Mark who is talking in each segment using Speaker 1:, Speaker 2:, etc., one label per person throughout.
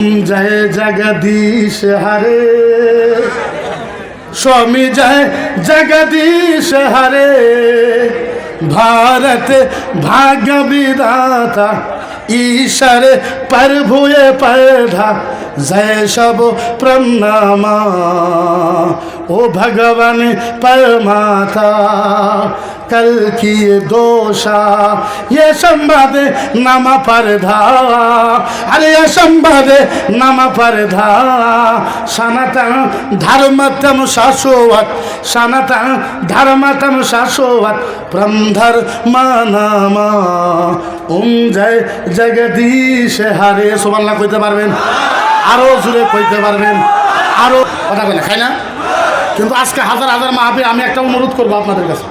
Speaker 1: জয় জগদীশ হরে स्वामी जय जगदीश हरे भारत भाग्य विधाता ईश्वर प्रभुए पैधा जय सब प्रणामा ओ भगवान परमाता कल की ये दोषा ये संवाद नाम परधा अरे ये संवाद नाम परधा सनातन धर्मतम शाश्वत सनातन धर्मतम शाश्वत ब्रह्मधर মানামা ওম জয় জগদীশ হারে সোমাল্লা কইতে পারবেন আরো জুড়ে কইতে পারবেন আরো কথা কই না খাই না কিন্তু আজকে হাজার হাজার মাহাবীর আমি একটা অনুরোধ করবো আপনাদের কাছে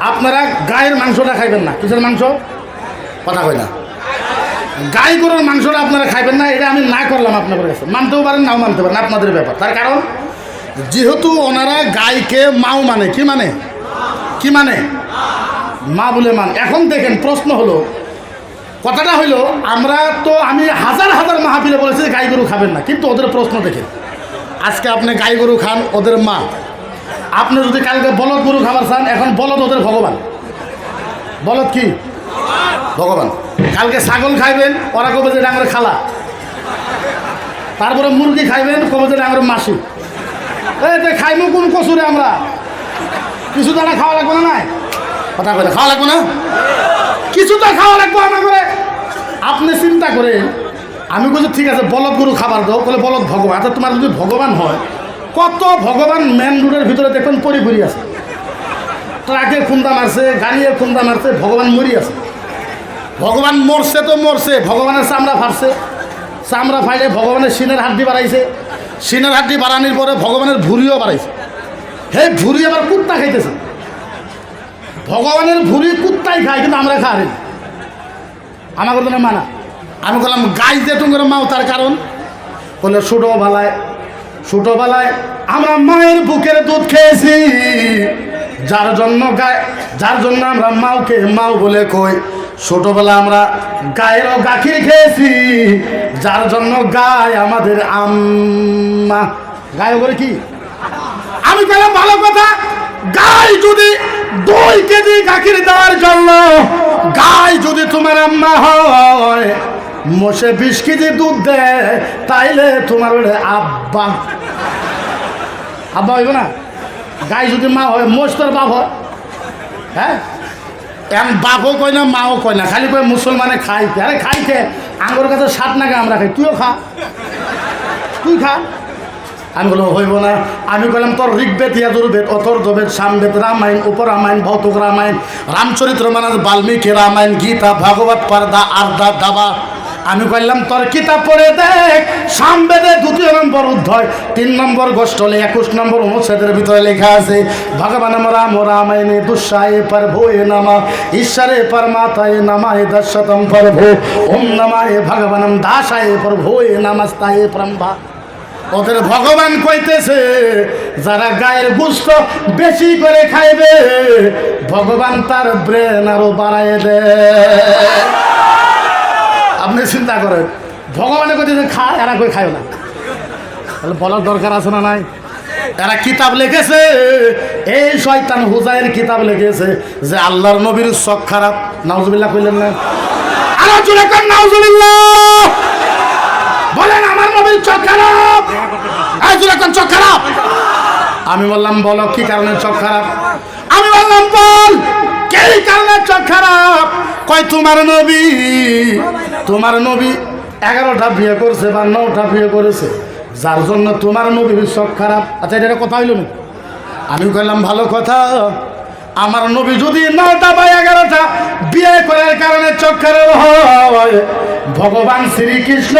Speaker 1: আপনারা গায়ের মাংসটা খাইবেন না। কিসের মাংস? কথা কই না। গাই গরুর মাংসটা আপনারা খাইবেন না, এটা আমি না করলাম আপনাদের কাছে। মানতেও পারেন, নাও মানতে পারেন, আপনাদের ব্যাপার। তার কারণ, যেহেতু ওনারা গাইকে মাও মানে কি মানে? কি মানে? মা বলে মান। এখন দেখেন, প্রশ্ন হলো, কথাটা হইল, আমরা তো, আমি হাজার হাজার মাহাবীরে বলেছি গাই গরু খাবেন না। কিন্তু ওদের প্রশ্ন দেখেন, আজকে আপনি গাই গরু খান, ওদের মা। আপনি যদি কালকে বলদ গরু খাবার চান, এখন বলদ ওদের ভগবান। বলদ কি? ভগবান। কালকে ছাগল খাইবেন, ওরা কবে যে ডাঙর খালা। তারপরে মুরগি খাইবেন, কবে যে ডাঙর মাসি। এই খাইমু কোন কচুরে আমরা? কিছু দানা খাওয়া লাগবে না নাই? কথা বলে খাওয়া লাগবে না? কিছু তো খাওয়া লাগবে আমার করে আপনি চিন্তা করে আমি বলছি ঠিক আছে, বলদ গরু খাবার দাও বলে বলদ ভগবান। আচ্ছা তোমার যদি ভগবান হয় কত ভগবান মেন রোডের ভিতরে দেখুন দেখবেন পরিপুরি আছে। ট্রাকের খুন্দা মারছে, গাড়ির খুন্দা মারছে, ভগবান মরি আছে। ভগবান মরছে তো মরছে, ভগবানের চামড়া ফাটছে। চামড়া ফাইলে ভগবানের সিনের হাড্ডি বাড়াইছে। সিনের হাড্ডি বাড়ানোর পরে ভগবানের ভুড়িও বাড়াইছে। হে ভুড়ি আবার কুত্তা খাইতেছে। ভগবানের ভুড়ি কুত্তাই খায়, কিন্তু আমরা খাই আমার কথা মানা আমি বললাম, গাই যে তুমি মাও, তার কারণ? বললে বলে ছোটোবেলায় ছোটোবেলায় আমরা মায়ের বুকের দুধ খেয়েছি। যার জন্য গায়ে, যার জন্য আমরা মাওকে মাও বলে কই। ছোটবেলা আমরা গায়েরও গাখির খেয়েছি। যার জন্য গায় আমাদের আম্মা। গায়ে করে কি? আমি পেলাম ভালো কথা। গাই যদি দুই কেজি গাখির দেওয়ার জন্য গাই যদি তোমার আম্মা হয়, মোষে বিশ কেজি দুধ দেয়, তাইলে তোমার আব্বা। আব্বা হইব না? গাই যদি মা হয়, মোষ তোর বাপ হয়। হ্যাঁ? এখন বাপও কয় না, মাও কয় না, খালি কয় মুসলমানে খাই আরে খাই খে আঙ্গুর কাছে সাত নাগে আমরা খাই, তুইও খা। তুই খা। আমি বললাম, হইব না। আমি বললাম তোর ঋগ্বেদ ইয়াদুর্বেদ অথর্ববেদ সামবেদ, রামায়ণ, উপরামায়ণ, ভৌতুক রামায়ণ, রামচরিত্র মানস বাল্মীকি রামায়ণ, গীতা, ভাগবত, পর্দা, আর্দা, দাবা। আমি বললাম তোর কিতাব পড়ে দেখ, সামবেদে দ্বিতীয় নম্বর অধ্যায়, তিন নম্বর গোষ্ঠলে, একুশ নম্বর অনুচ্ছেদের ভিতরে লেখা আছে, ভগবান রাম রামায়ণে দুঃসায়ে পর ভোয়ে নামা, ঈশ্বরে পরমাতায় নামায় দশতম পর ভো ওম নমায় ভগবানম দাসায় পর ভোয়ে নামস্তায় ব্রহ্মা। ওদের ভগবান কইতেছে, যারা গায়ের গুস্ত বেশি করে খাইবে, ভগবান তার ব্রেন আরও বাড়ায় দে আপনি চিন্তা করেন ভগবানে কইতেছে খা এরা কই খায় না? তাহলে বলার দরকার আছে না নাই? এরা কিতাব লিখেছে, এই শয়তান হুজাইয়ের কিতাব লিখেছে যে আল্লাহর নবীর চোখ খারাপ। নাউজুবিল্লাহ কইলেন না? বলেন, আমার খারাপ। চোখ খারাপ। আমি বললাম, বলো, কি কারণে চোখ খারাপ? আমি বললাম, বল, কে কারণে চোখ খারাপ? কয়, তোমার নবী তোমার নবী এগারোটা বিয়ে করছে বা নটা বিয়ে করেছে, যার জন্য তোমার নবীর চোখ খারাপ। আচ্ছা এটা কথা হইল না আমি কইলাম, ভালো কথা। আমার নবী যদি নটা বা এগারোটা বিয়ে করার কারণে খারাপ হয়, ভগবান শ্রীকৃষ্ণ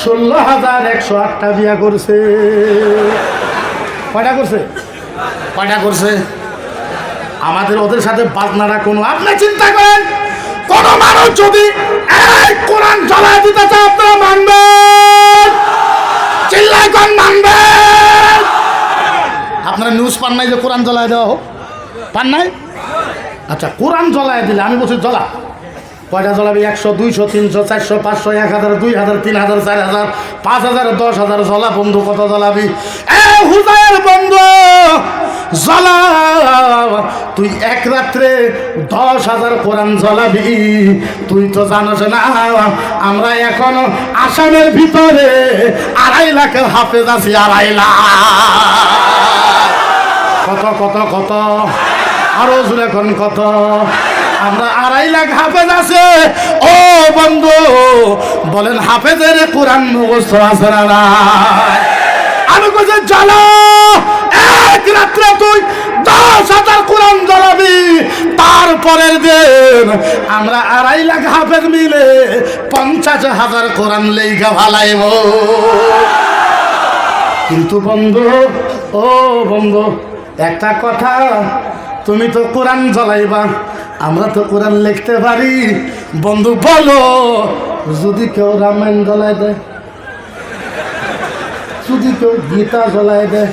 Speaker 1: ষোলো হাজার একশো আটটা বিয়ে করছে। কয়টা করছে? কয়টা করছে? আমাদের ওদের সাথে বাজনারা কোনো আপনি চিন্তা করেন। কোন মানুষ যদি এই কোরআন জ্বালায় দিতে চায়, আপনারা মানবেন? চিল্লাই মানবেন? আপনারা নিউজ পান নাই যে কোরআন জ্বালায় দেওয়া হোক? পান নাই? আচ্ছা কোরআন জ্বলায় দিলে, আমি বলছি জ্বলা। কয়টা জ্বলাবি? একশো, দুইশো, তিনশো, চারশো, পাঁচশো, এক হাজার, দুই হাজার, তিন হাজার, চার হাজার, পাঁচ হাজার, দশ হাজার, জ্বলা বন্ধু কত জ্বলাবি? এ হুজায়ের বন্ধু! জ্বলা তুই এক রাত্রে দশ হাজার কোরআন জ্বলাবি তুই তো জানোস না, আমরা এখনও আসামের ভিতরে আড়াই লাখের হাফেজ আছি, আড়াই লাখ। কত কত কত? আরও জুড়ে এখন কত? আমরা আড়াই লাখ হাফেজ আছে। ও বন্ধু, বলেন হাফেজের কোরআন মুখস্থ আছে না আমি কইছি জ্বালা এক রাত্রে তুই দশ হাজার কোরআন জ্বালাবি তারপরের দিন আমরা আড়াই লাখ হাফেজ মিলে পঞ্চাশ হাজার কোরআন লেখা ভালাইব কিন্তু বন্ধু, ও বন্ধু, একটা কথা, তুমি তো কোরআন জ্বলাইবা, আমরা তো কোরআন লিখতে পারি। বন্ধু, বলো, যদি কেউ রামায়ণ জ্বলাই দেয় যদি কেউ গীতা জ্বলাই দেয়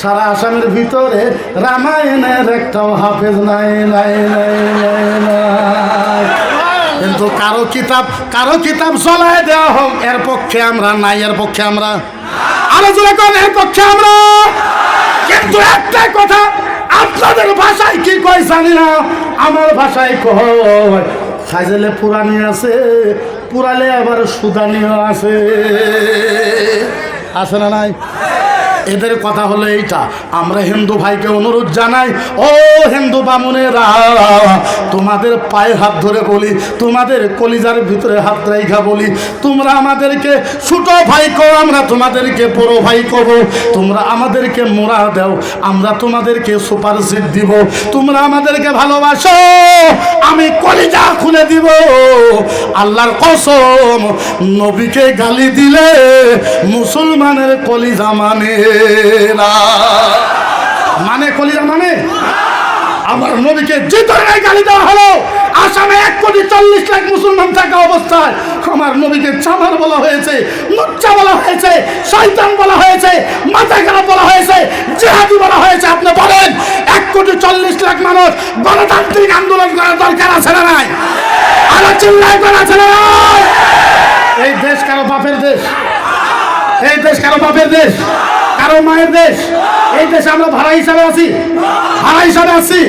Speaker 1: সারা আসামের ভিতরে রামায়ণের একটাও হাফেজ নাই নাই নাই নাই কিন্তু কারও কিতাব কারও কিতাব চলায় দেওয়া হোক, এর পক্ষে আমরা নাই, এর পক্ষে আমরা আলোচনা করেন এর পক্ষে আমরা। কিন্তু একটাই কথা, আপনাদের ভাষায় কি কয় জানি না, আমার ভাষায় কয়। খাইজেলে পুরানি আছে, পুরালে আবার সুদানিও আছে। আছে না নাই? এদের কথা হলো এইটা। আমরা হিন্দু ভাইকে অনুরোধ জানাই, ও হিন্দু বামুনেরা, তোমাদের পায়ে হাত ধরে বলি, তোমাদের কলিজার ভিতরে হাত রেখা বলি, তোমরা আমাদেরকে ছোট ভাই কো আমরা তোমাদেরকে বড় ভাই কব তোমরা আমাদেরকে মোড়া দাও, আমরা তোমাদেরকে সুপার সিট দিব, তোমরা আমাদেরকে ভালোবাসো, আমি কলিজা খুলে দিব। আল্লাহর কসম, নবীকে গালি দিলে মুসলমানের কলিজা মানে না। মানে কলিজা মানে? আমার নবীকে যে গালি দেওয়া হলো। আসামে এক কোটি চল্লিশ লাখ মুসলমান থাকা অবস্থায় আমার নবীকে চামার বলা হয়েছে লুচ্চা বলা হয়েছে, শয়তান বলা হয়েছে মাথা খারাপ বলা হয়েছে, জেহাদি বলা হয়েছে। আপনি বলেন, এক কোটি চল্লিশ লাখ মানুষ গণতান্ত্রিক আন্দোলন করার দরকার আছে না নাই? আরও চিল্লাই করা আছে না এই দেশ কারও বাপের দেশ। এই দেশ কারও বাপের দেশ। কারও মায়ের দেশ। এই দেশে আমরা ভাড়া হিসাবে আছি। ভাড়া হিসাবে আছি।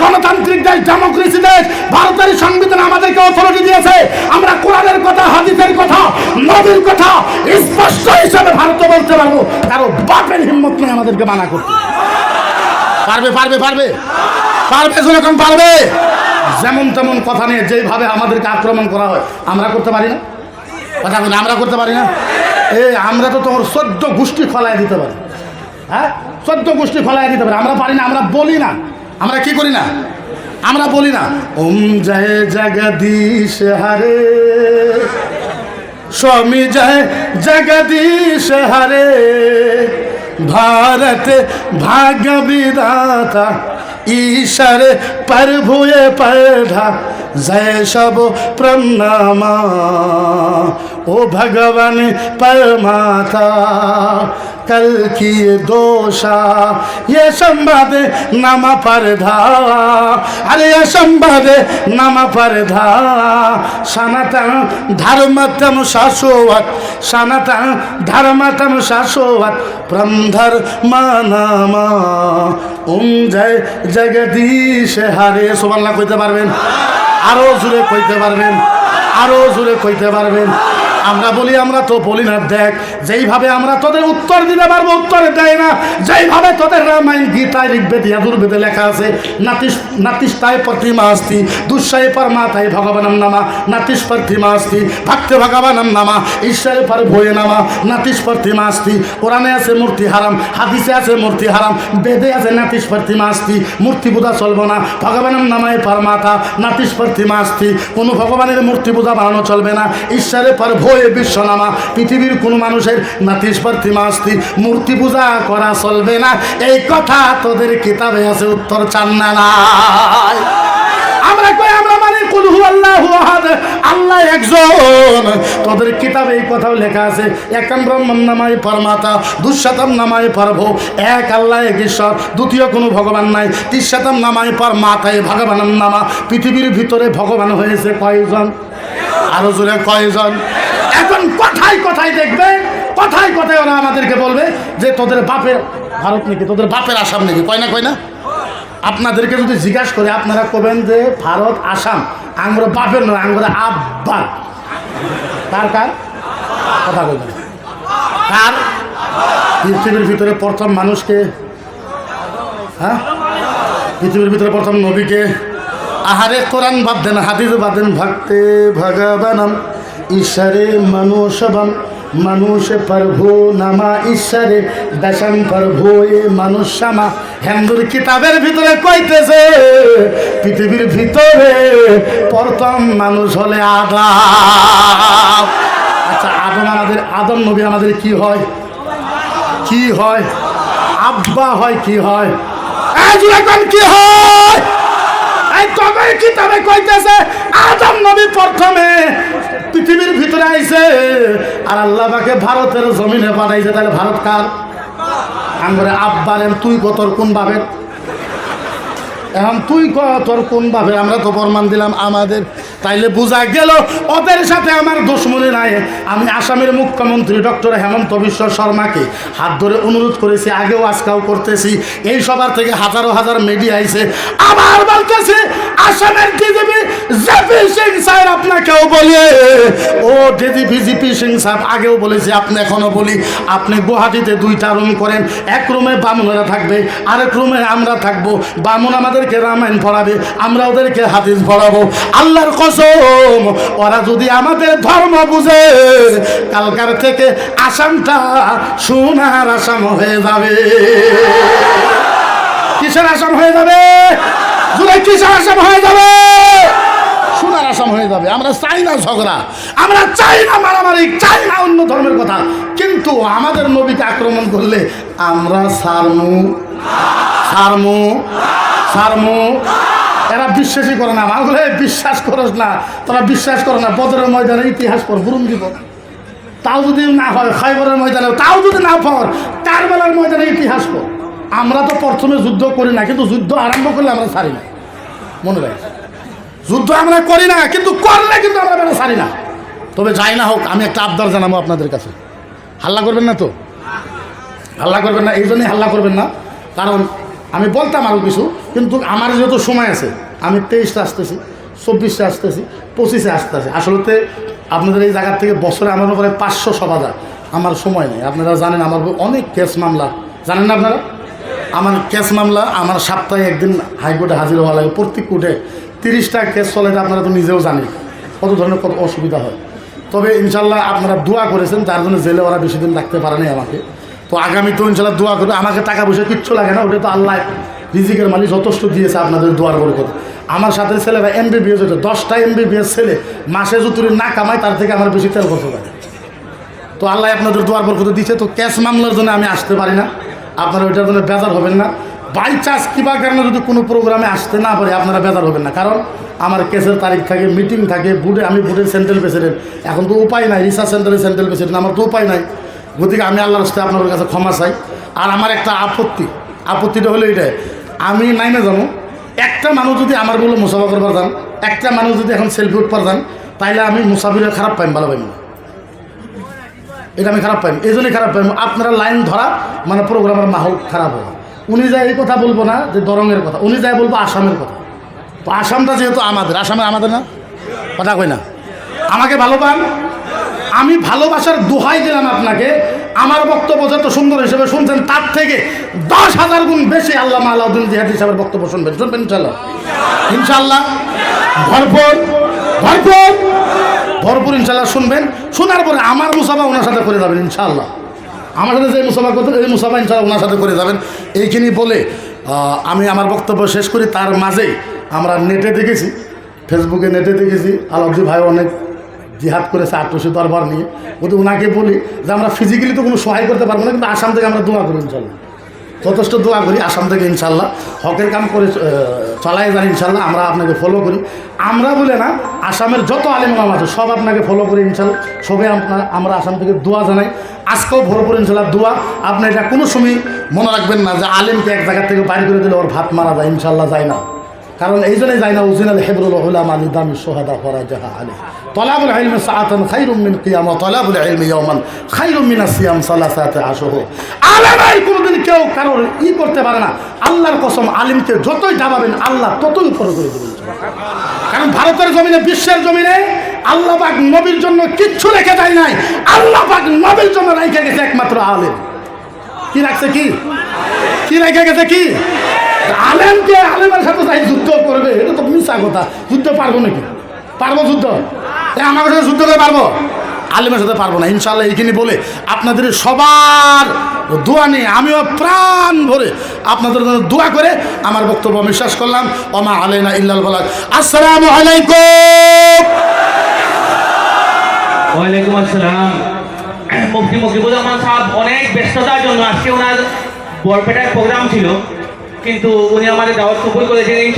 Speaker 1: গণতান্ত্রিক দেশ, ডেমোক্রেসি দেশ, ভারতের সংবিধান আমাদেরকে অথরিটি দিয়েছে। আমরা কোরআনের কথা, হাদিসের কথা, নবীর কথা স্পষ্ট হিসাবে ভারত বলতে পারব। কারও বাপের হিম্মত নেই আমাদেরকে মানা করতে। পারবে পারবে পারবে। পারবে যখন পারবে। যেমন তেমন কথা নিয়ে যেভাবে আমাদেরকে আক্রমণ করা হয়। আমরা করতে পারি না? কথা বলি আমরা করতে পারি না? এ আমরা তো তোমার চোদ্দ গোষ্ঠী খলাই দিতে পারি হ্যাঁ চোদ্দ গোষ্ঠী খলাই দিতে পারি আমরা পারি না আমরা বলি না আমরা কি করি না আমরা বলি না ওম জয় জগদীশ হরে स्वामी जय जगदीश हरे भारत भाग्य विधाता ईश्वर प्रभुए पढ़ा जय सब प्रणामा ओ भगवान परमाता कल की ये दोषा ये संवाद नामा परधा अरे ये संवाद नामा परधा सनातन धर्मतम शाश्वत सनातन धर्मतम शाश्वत ब्रह्मधर মানামা ওম জয় জগদীশ হারে সোমাল্লা কইতে পারবেন। আরও জুড়ে কইতে পারবেন। আরও জুড়ে কইতে পারবেন। আমরা বলি, আমরা তো বলি না, দেখ, যেইভাবে আমরা তোদের উত্তর দিতে পারব, উত্তর দেয় না। যেইভাবে তোদের রামায়ণ গীতায় ঋগ্বেদ ইয়াদুর্বেদে লেখা আছে নাতিস নাতিস্তায় প্রতিমা আস্তি দুঃসায় পরমাতায় ভগবানম নামা নাতিস প্রতিমা আস্তি, ভক্তে ভগবানম নামা ঈশ্বরের পর ভয়ে নামা নাতিস প্রতিমা আস্তি, কোরআনে আছে মূর্তি হারাম, হাদিসে আছে মূর্তি হারাম, বেদে আছে নাতিস প্রতিমা আস্তি, মূর্তি পূজা চলবো না, ভগবানম নামায় পরমাতা নাতিস প্রতিমা আস্তি, কোনো ভগবানের মূর্তি পূজা বানানো চলবে না ঈশ্বরের পর ভয়ে বিশ্বনামা, পৃথিবীর কোনো মানুষের নাতিস মাস্তি, মূর্তি পূজা করা চলবে না। এই কথা তোদের কিতাবে আছে, উত্তর চান না আমরা কই, আমরা মানি কুল হুয়াল্লাহু আহাদ, আল্লাহ একজন। তোদের কিতাবে এই কথাও লেখা আছে, একাম ব্রহ্মণ নামাই পরমাতা দুঃশতম নামাই পরভ, এক আল্লাহ, এক ঈশ্বর, দ্বিতীয় কোনো ভগবান নাই তিরশতম নামাই পর মাতায় ভগবানের নামা। পৃথিবীর ভিতরে ভগবান হয়েছে কয়জন? আরও জোরে কয়জন? এখন কথায় কথায় দেখবে, কথায় কথায় ওরা আমাদেরকে বলবে যে তোদের বাপের, ভারত নাকি, তোদের বাপের আসাম নাকি, কয় না কয় না? আপনাদেরকে যদি জিজ্ঞাসা করে, আপনারা কবেন যে ভারত, আসাম, আঙ্গুর বাপের নয় আঙ্গুর আব্বা। তার কার? কথা বলবেন কার? পৃথিবীর ভিতরে প্রথম মানুষকে হ্যাঁ? পৃথিবীর ভিতরে প্রথম নবীকে। আহারে কোরআন বাদ দেন, হাদিস বাদ দেন, ভক্তে ভগবানম। ঈশ্বরে মনুষবম মানুষ প্রভু নামা ঈশ্বরে দশম প্রভু মানুষ সামা হিন্দুর কিতাবের ভিতরে কইতেছে, পৃথিবীর ভিতরে প্রথম মানুষ হলে আদাম। আচ্ছা আদম আমাদের, আদম নবী আমাদের কি হয়? কি হয়? আব্বা হয় কি হয়? কি হয়? এই তবে কিতাবে কইতেছে, আদম নবী প্রথমে আইছে আর আল্লাহ পাকে ভারতের জমিনে পাঠাইছে তাহলে ভারত কার? আঙ্গরে আব্বারেন তুই কতর কোন ভাবের এখন তুই ক তোর কোন ভাবে আমরা তো প্রমাণ দিলাম আমাদের। তাইলে বোঝা গেল, ওদের সাথে আমার দুশ্মনী নাই। আমি আসামের মুখ্যমন্ত্রী ডক্টর হেমন্ত বিশ্ব শর্মাকে হাত ধরে অনুরোধ করেছি, আগেও আজকাও করতেছি। এই সবার থেকে হাজারো হাজার মিডিয়া আইছে। আবার বলতেছি, আসামের ডিজিপি আপনাকেও বলে ডিজিপি জিপি সিং সাহেব আগেও বলেছি, আপনি এখনও বলি, আপনি গুয়াহাটিতে দুইটা রুম করেন, এক রুমে বামুনেরা থাকবে, আরেক রুমে আমরা থাকব, বামুন আমাদেরকে রামায়ণ পড়াবে, আমরা ওদেরকে হাদিস পড়াবো। আল্লাহর কসম, ওরা যদি আমাদের ধর্ম বুঝে, কালকার থেকে আসামটা সোনার আসাম হয়ে যাবে। কিসের আসাম হয়ে যাবে? কিসের আসাম হয়ে যাবে? আসাম হয়ে যাবে। আমরা চাই না ঝগড়া। আমরা চাই না মারামারি চাই না অন্য ধর্মের কথা। কিন্তু আমাদের নবীকে আক্রমণ করলে আমরা সারমু। সারমু। সারমু। এরা বিশ্বাসই করে না। বলে বিশ্বাস করস না। তারা বিশ্বাস করো না। বদরের ময়দানে ইতিহাস পর বুরুম দিব। তাও যদি না হয়, খাইবরের ময়দানে, তাও যদি না পর কারবেলার ময়দানে ইতিহাস পর আমরা তো প্রথমে যুদ্ধ করি না, কিন্তু যুদ্ধ আরম্ভ করলে আমরা ছাড়ি না। মনে রাখ যুদ্ধ আমরা করি না, কিন্তু করলে কিন্তু আমরা বেড়া ছাড়ি না। তবে যাই না হোক, আমি একটা আবদার জানাব আপনাদের কাছে। হাল্লা করবেন না তো? হাল্লা করবেন না, এই জন্যই হাল্লা করবেন না। কারণ আমি বলতাম আরও কিছু, কিন্তু আমার যেহেতু সময় আছে, আমি তেইশে আসতেছি চব্বিশে আসতেছি, পঁচিশে আসতেছি। আসলতে আপনাদের এই জায়গার থেকে বছরে আমার উপরে পাঁচশো সভা যায় আমার সময় নেই। আপনারা জানেন আমার অনেক কেস মামলা। জানেন না আপনারা? আমার কেস মামলা আমার সপ্তাহে একদিন হাইকোর্টে হাজির হওয়া লাগে। প্রত্যেক কোর্টে তিরিশটা কেস চলে আপনারা তো নিজেও জানেন। কত ধরনের, কত অসুবিধা হয়। তবে ইনশাল্লাহ আপনারা দোয়া করেছেন তার জন্য জেলে ওরা বেশি দিন রাখতে পারেনি আমাকে। তো আগামী তো ইনশাল্লাহ দোয়া করবে, আমাকে টাকা পয়সা কিচ্ছু লাগে না, ওটা তো আল্লাহ রিজিকের মালিক, যথেষ্ট দিয়েছে আপনাদের দোয়ার করে কথা আমার সাথে ছেলেরা এমবিবিএস হয়েছে, দশটা এমবিবিএস ছেলে, মাসে যদি না কামায়, তার থেকে আমার বেশি তেল খরচ লাগে তো আল্লাহ আপনাদের দোয়ার বরকত দিচ্ছে তো ক্যাশ মামলার জন্য আমি আসতে পারি না। আপনারা ওইটার জন্য বেজার হবেন না। বাই চান্স কিবা কারণে যদি কোনো প্রোগ্রামে আসতে না পারে, আপনারা বেজার হবেন না। কারণ আমার কেসের তারিখ থাকে মিটিং থাকে বুডে আমি বুডের সেন্ট্রাল প্রেসিডেন্ট এখন তো উপায় নাই রিসার্চ সেন্টারের সেন্ট্রাল প্রেসিডেন্ট আমার তো উপায় নাই। গতিকে আমি আল্লাহর সাথে আপনাদের কাছে ক্ষমা চাই। আর আমার একটা আপত্তি, আপত্তিটা হলো এটাই আমি নাই না জানো, একটা মানুষ যদি আমার বলে মুসাফা করবার যান, একটা মানুষ যদি এখন সেলফি উঠবার যান, তাইলে আমি মুসাফিরের খারাপ পাইম, ভালো পাইম না। এটা আমি খারাপ পাইম এই জন্যই খারাপ পাইম। আপনারা লাইন ধরা মানে প্রোগ্রামের মাহল খারাপ হবে উনি যায় এই কথা বলব না, যে দরঙ্গের কথা, উনি যায় বলব আসামের কথা। তো আসামটা যেহেতু আমাদের আসামে আমাদের না? কথা কই না? আমাকে ভালো পান আমি ভালোবাসার দোহাই দিলাম আপনাকে। আমার বক্তব্য যত সুন্দর হিসেবে শুনছেন, তার থেকে দশ হাজার গুণ বেশি আল্লাহ আলাউদ্দিন জিহাদ হিসাবের বক্তব্য শুনবেন। শুনবেন ইনশাল্লাহ ইনশাল্লাহ ভরপুর ভরপুর ভরপুর ইনশাল্লাহ শুনবেন। শোনার পরে আমার মুসাফা ওনার সাথে করে যাবেন ইনশাল্লাহ আমার সাথে যে মুসাফা করতেন এই মুসাফা ইনশাল্লাহ ওনার সাথে করে যাবেন। এইখিনি বলে আমি আমার বক্তব্য শেষ করি। তার মাঝেই আমরা নেটে দেখেছি, ফেসবুকে নেটে দেখেছি। আলাউদ্দিন ভাই অনেক জিহাদ করেছে আটশো দরবার নিয়ে। ওদের ওনাকে বলি যে আমরা ফিজিক্যালি তো কোনো সহায় করতে পারব না, কিন্তু আসাম থেকে আমরা দোয়া করি ইনশাল্লাহ যথেষ্ট দোয়া করি, আসাম থেকে ইনশাল্লাহ হকের কাম করে চালাই যান ইনশাল্লাহ আমরা আপনাকে ফলো করি। আমরা বলে না, আসামের যত আলিম ইমাম আছে, সব আপনাকে ফলো করি ইনশাল্লাহ সবে আপনার আমরা আসাম থেকে দোয়া জানাই। আজকেও ভরপুর ইনশাল্লাহ দোয়া। আপনি এটা কোনো সময় মনে রাখবেন না যে আলিমকে এক জায়গা থেকে বাইরে করে দিলে ওর ভাত মারা যায় ইনশাল্লাহ যায় না। কারণ এই জন্যই যায় না উজিনাল হেবরুল হুলাম আলী দামি সোহাদা ফরা জাহা আলী তলাবুল ইলম সাআতান খাইরুম মিন কিয়াম ওয়া তলাবুল ইলমি ইয়াওমান খাইরুম মিন সিয়াম সালাসাতে আশুহু কোনোদিন কেউ কারোর ই করতে পারে না। আল্লাহর কসম আলিমকে যতই দাবাবেন আল্লাহ ততই উপরে করে দেবেন। কারণ ভারতের জমিনে, বিশ্বের জমিনে আল্লাহ পাক নবীর জন্য কিচ্ছু রেখে দেয় নাই। আল্লাহ পাক নবীর জন্য রেখে গেছে একমাত্র আলেম। কি রাখছে কি? কি রেখে গেছে কি? আলেমকে আলেমের সাথে যাই যুদ্ধ করবে, এটা তো মিশা কথা। যুদ্ধ পারব নাকি? পারব যুদ্ধ? আমার সাথে যুদ্ধ করে পারব? আলেমের সাথে পারব না। ইনশাল্লাহ এইখানে বলে আপনাদের সবার দোয়া নিয়ে আমিও প্রাণ ভরে আপনাদের জন্য দোয়া করে আমার বক্তব্য আমি শেষ করলাম। ওমা আলাইনা ইল্লাল বলাক আসসালামু আলাইকুম!
Speaker 2: ওয়ালাইকুম আসসালাম। মুফতি মকিবুর রহমান সাহেব অনেক ব্যস্ততার জন্য আজকে ওনার বরপেটায় প্রোগ্রাম ছিল। কিন্তু উনি আমাদের দাওয়াত কবুল করেছেন।